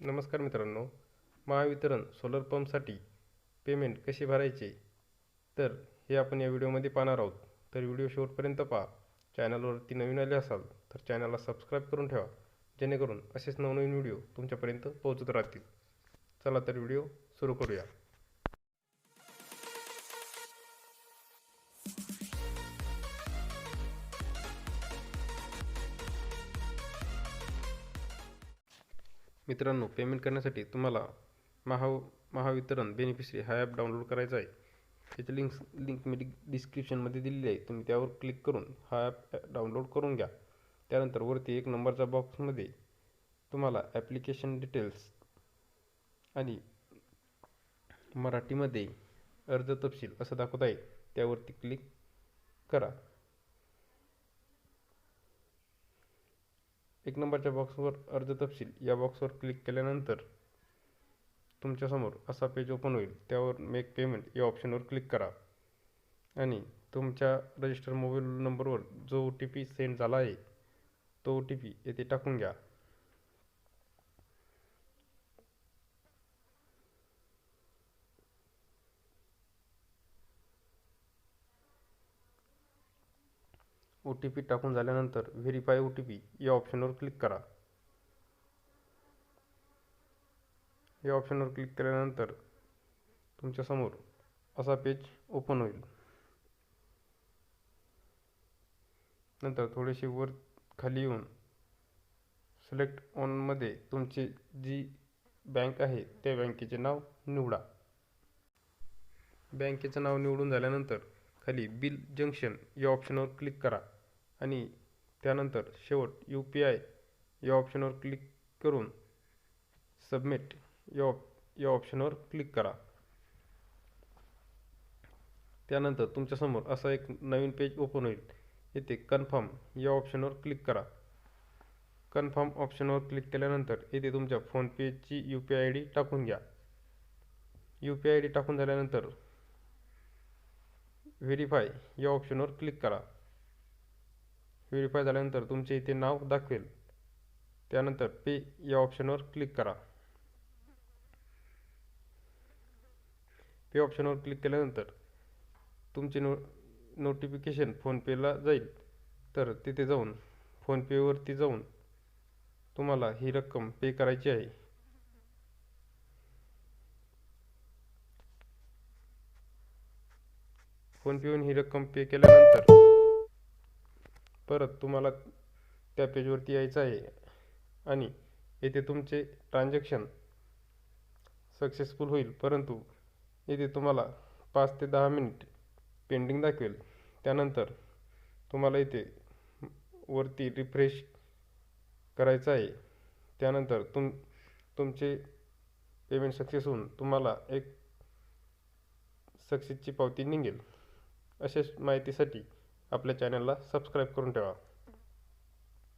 नमस्कार मित्रांनो Mahavitaran solar पंपसाठी payment कसे भरायचे? तर हे आपण या व्हिडिओमध्ये पाहणार आहोत. तर व्हिडिओ शेवटपर्यंत पहा. चॅनलवरती नवीन आले असाल तर चॅनलला सबस्क्राईब करून ठेवा. जेणेकरून असेच नवनवीन व्हिडिओ तुमच्यापर्यंत पोहोचत राहतील. चला तर व्हिडिओ सुरू करूया. मित्रांनो पेमेंट करण्यासाठी तुम्हाला महा महावितरण बेनिफिशरी हा ॲप डाउनलोड करायचा आहे. त्याची लिंक्स लिंक मी डिस्क्रिप्शनमध्ये दिलेली आहे. तुम्ही त्यावर क्लिक करून हा ॲप डाउनलोड करून घ्या. त्यानंतर वरती एक नंबरच्या बॉक्समध्ये तुम्हाला ॲप्लिकेशन डिटेल्स आणि मराठीमध्ये अर्ज तपशील असं दाखवत आहे त्यावरती क्लिक करा. एक नंबरच्या बॉक्सवर अर्ज तपशील. या बॉक्सवर क्लिक केल्यानंतर तुमच्यासमोर असा पेज ओपन होईल. त्यावर मेक पेमेंट या ऑप्शनवर क्लिक करा. आणि तुमच्या रजिस्टर मोबाईल नंबरवर जो ओ टी पी सेंड झाला आहे तो ओ टी पी येथे टाकून घ्या. ओ टी पी टाकून झाल्यानंतर व्हेरीफाय ओ टी पी या ऑप्शनवर क्लिक करा. या ऑप्शनवर क्लिक केल्यानंतर तुमच्यासमोर असा पेज ओपन होईल. नंतर थोडेसे वर खाली येऊन सिलेक्ट ऑनमध्ये तुमची जी बँक आहे त्या बँकेचे नाव निवडा. बँकेचं नाव निवडून झाल्यानंतर खाली बिल जंक्शन या ऑप्शनवर क्लिक करा. आणि त्यानंतर शेवट यू पी आय या ऑप्शनवर क्लिक करून सबमिट या ऑप या ऑप्शनवर क्लिक करा. त्यानंतर तुमच्यासमोर असा एक नवीन पेज ओपन होईल. येथे कन्फर्म या ऑप्शनवर क्लिक करा. कन्फर्म ऑप्शनवर क्लिक केल्यानंतर येथे तुमच्या फोनपेची U P I I D टाकून घ्या. U P I I D टाकून झाल्यानंतर व्हेरीफाय या ऑप्शनवर क्लिक करा. व्हेरीफाय झाल्यानंतर तुमचे इथे नाव दाखवेल. त्यानंतर पे या ऑप्शनवर क्लिक करा. पे ऑप्शनवर क्लिक केल्यानंतर तुमचे नो नोटिफिकेशन फोनपेला जाईल. तर तिथे जाऊन फोनपेवरती जाऊन तुम्हाला ही रक्कम पे करायची आहे. फोनपेवरून ही रक्कम पे केल्यानंतर परत तुम्हाला त्या पेजवरती यायचं आहे. आणि येथे तुमचे ट्रान्झॅक्शन सक्सेसफुल होईल. परंतु येथे तुम्हाला पाच ते दहा मिनिट पेंडिंग दाखवेल. त्यानंतर तुम्हाला इथे वरती रिफ्रेश करायचं आहे. त्यानंतर तुम तुमचे पेमेंट सक्सेस होऊन तुम्हाला एक सक्सेसची पावती निघेल. अशाच माहितीसाठी आपल्या चॅनलला सबस्क्राईब करून ठेवा.